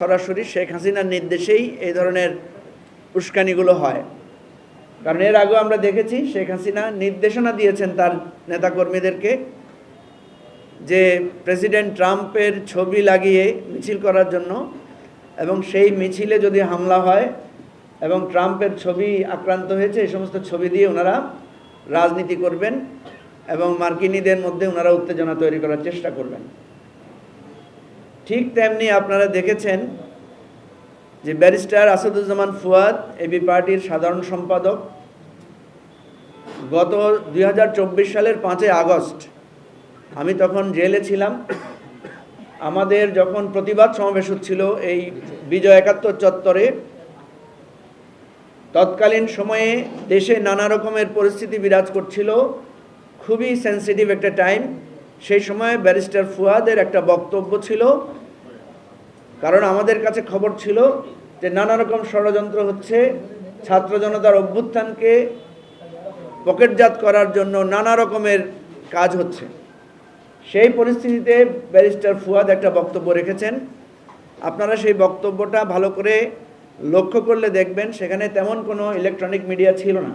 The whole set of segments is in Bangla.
সরাসরি শেখ হাসিনার নির্দেশেই এই ধরনের উস্কানিগুলো হয়। কারণ এর আগেও আমরা দেখেছি শেখ হাসিনা নির্দেশনা দিয়েছেন তার নেতাকর্মীদেরকে যে প্রেসিডেন্ট ট্রাম্পের ছবি লাগিয়ে মিছিল করার জন্য এবং সেই মিছিলে যদি হামলা হয় এবং ট্রাম্পের ছবি আক্রান্ত হয়েছে, এই সমস্ত ছবি দিয়ে ওনারা রাজনীতি করবেন এবং মার্কিনীদের মধ্যে ওনারা উত্তেজনা তৈরি করার চেষ্টা করবেন। ঠিক তেমনি আপনারা দেখেছেন যে ব্যারিস্টার আসাদুজ্জামান ফুয়াদ এবি পার্টির সাধারণ সম্পাদক, গত দুই হাজার চব্বিশ সালের পাঁচই আগস্ট আমি তখন জেলে ছিলাম। আমাদের যখন প্রতিবাদ সমাবেশ হচ্ছিল এই বিজয় একাত্তর চত্বরে, তৎকালীন সময়ে দেশে নানা রকমের পরিস্থিতি বিরাজ করছিল। খুবই সেন্সিটিভ একটা টাইম সেই সময় ব্যারিস্টার ফুয়াদের একটা বক্তব্য ছিল কারণ আমাদের কাছে খবর ছিল যে নানা রকম ষড়যন্ত্র হচ্ছে, ছাত্র জনতার অভ্যুত্থানকে পকেটজাত করার জন্য নানা রকমের কাজ হচ্ছে। সেই পরিস্থিতিতে ব্যারিস্টার ফুয়াদ একটা বক্তব্য রেখেছেন। আপনারা সেই বক্তব্যটা ভালো করে লক্ষ্য করলে দেখবেন, সেখানে তেমন কোনো ইলেকট্রনিক মিডিয়া ছিল না।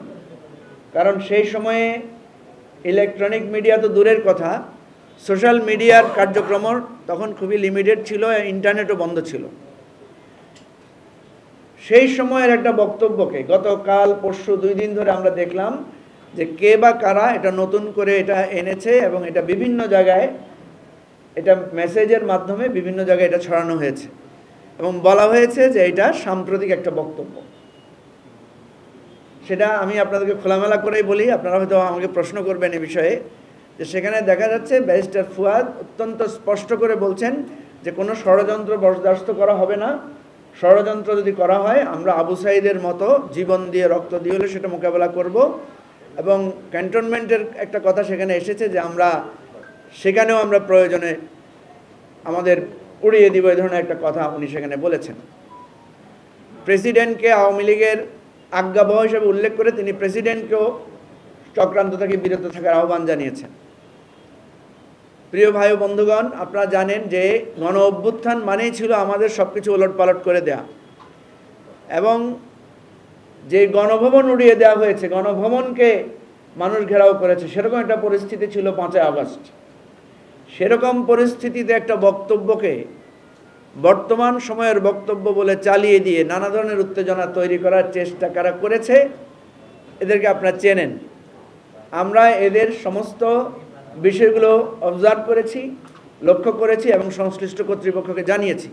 কারণ সেই সময়ে ইলেকট্রনিক মিডিয়া তো দূরের কথা সোশ্যাল মিডিয়ার কার্যক্রম তখন খুবই লিমিটেড ছিল ইন্টারনেটও বন্ধ ছিল। সেই সময়ের একটা বক্তব্যকে গতকাল, পরশু দুই দিন ধরে আমরা দেখলাম যে কে বা কারা এটা নতুন করে এটা এনেছে এবং এটা বিভিন্ন জায়গায় এটা মেসেজের মাধ্যমে বিভিন্ন জায়গায় এটা ছড়ানো হয়েছে। এবং বলা হয়েছে যে এটা সাম্প্রতিক একটা বক্তব্য। সেটা আমি আপনাদেরকে খোলামেলা করেই বলি, আপনারা হয়তো আমাকে প্রশ্ন করবেন এ বিষয়ে। যে সেখানে দেখা যাচ্ছে ব্যারিস্টার ফুয়াদ অত্যন্ত স্পষ্ট করে বলছেন যে কোনো ষড়যন্ত্র বরদাস্ত করা হবে না। ষড়যন্ত্র যদি করা হয়, আমরা আবু সাইদের মতো জীবন দিয়ে রক্ত দিয়ে হলে সেটা মোকাবেলা করব। এবং ক্যান্টনমেন্টের একটা কথা সেখানে এসেছে যে আমরা, সেখানেও আমরা প্রয়োজনে আমাদের উড়িয়ে দিব এই ধরনের একটা কথা উনি সেখানে বলেছেন। প্রেসিডেন্টকে আওয়ামী লীগের আজ্ঞাবহ হিসেবে উল্লেখ করে তিনি প্রেসিডেন্টকেও চক্রান্ত থেকে বিরত থাকার আহ্বান জানিয়েছেন। প্রিয় ভাই বন্ধুগণ, আপনারা জানেন যে গণ অভ্যুত্থান মানেই ছিল আমাদের সব কিছু ওলট পালট করে দেয়া। এবং যে গণভবন উড়িয়ে দেওয়া হয়েছে, গণভবনকে মানুষ ঘেরাও করেছে, সেরকম একটা পরিস্থিতি ছিল পাঁচই আগস্ট। সেরকম পরিস্থিতিতে একটা বক্তব্যকে বর্তমান সময়ের বক্তব্য বলে চালিয়ে দিয়ে নানা ধরনের উত্তেজনা তৈরি করার চেষ্টা কারা করেছে, এদেরকে আপনারা চেনেন। আমরা এদের সমস্ত বিষয়গুলো অবজার্ভ করেছি, লক্ষ্য করেছি এবং সংশ্লিষ্ট কর্তৃপক্ষকে জানিয়েছি।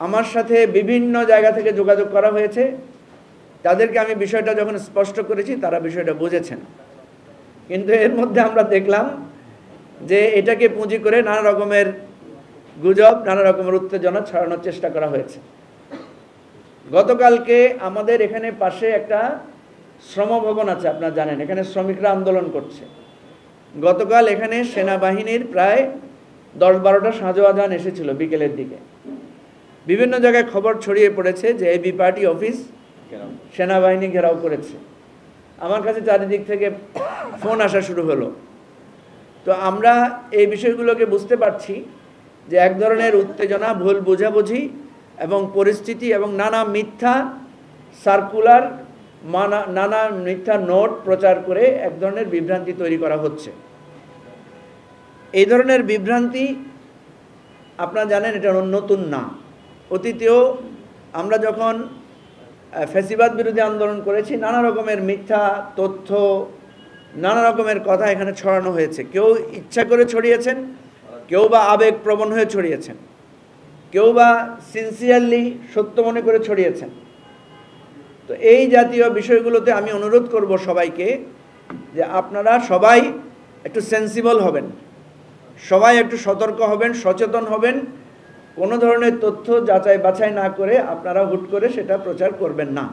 আমার সাথে বিভিন্ন জায়গা থেকে যোগাযোগ করা হয়েছে। তাদেরকে আমি বিষয়টা যখন স্পষ্ট করেছি, তারা বিষয়টা বুঝেছেন। কিন্তু এর মধ্যে আমরা দেখলাম যে এটাকে পুঁজি করে নানা রকমের গুজব, নানা রকমের উত্তেজনা ছড়ানোর চেষ্টা করা হয়েছে। গতকালকে আমাদের এখানে পাশে একটা শ্রমভবন আছে, আপনারা জানেন। এখানে শ্রমিকরা আন্দোলন করছে। গতকাল এখানে সেনাবাহিনীর প্রায় দশ বারোটা সাজোয়াজান এসেছিল বিকেলের দিকে। বিভিন্ন জায়গায় খবর ছড়িয়ে পড়েছে যে এবি পার্টি অফিস সেনাবাহিনী ঘেরাও করেছে। আমার কাছে চারিদিক থেকে ফোন আসা শুরু হলো। তো আমরা এই বিষয়গুলোকে বুঝতে পারছি যে এক ধরনের উত্তেজনা ভুল বোঝাবুঝি এবং পরিস্থিতি এবং নানা মিথ্যা সার্কুলার মানা, নানা মিথ্যা নোট প্রচার করে এক ধরনের বিভ্রান্তি তৈরি করা হচ্ছে। এই ধরনের বিভ্রান্তি, আপনারা জানেন, এটা নতুন না। অতীতেও আমরা যখন ফেসিবাদ বিরোধী আন্দোলন করেছি, নানা রকমের মিথ্যা তথ্য, নানা রকমের কথা এখানে ছড়ানো হয়েছে। কেউ ইচ্ছা করে ছড়িয়েছেন, কেউ বা আবেগ প্রবণ হয়ে ছড়িয়েছেন, কেউ বা সিনসিয়ারলি সত্য মনে করে ছড়িয়েছেন। তো এই জাতীয় বিষয়গুলোতে আমি অনুরোধ করব সবাইকে যে আপনারা সবাই একটু সেন্সিবল হবেন। সবাই একটু সতর্ক হবেন, সচেতন হবেন। কোনো ধরনের তথ্য যাচাই বাছাই না করে আপনারা হুট করে সেটা প্রচার করবেন না।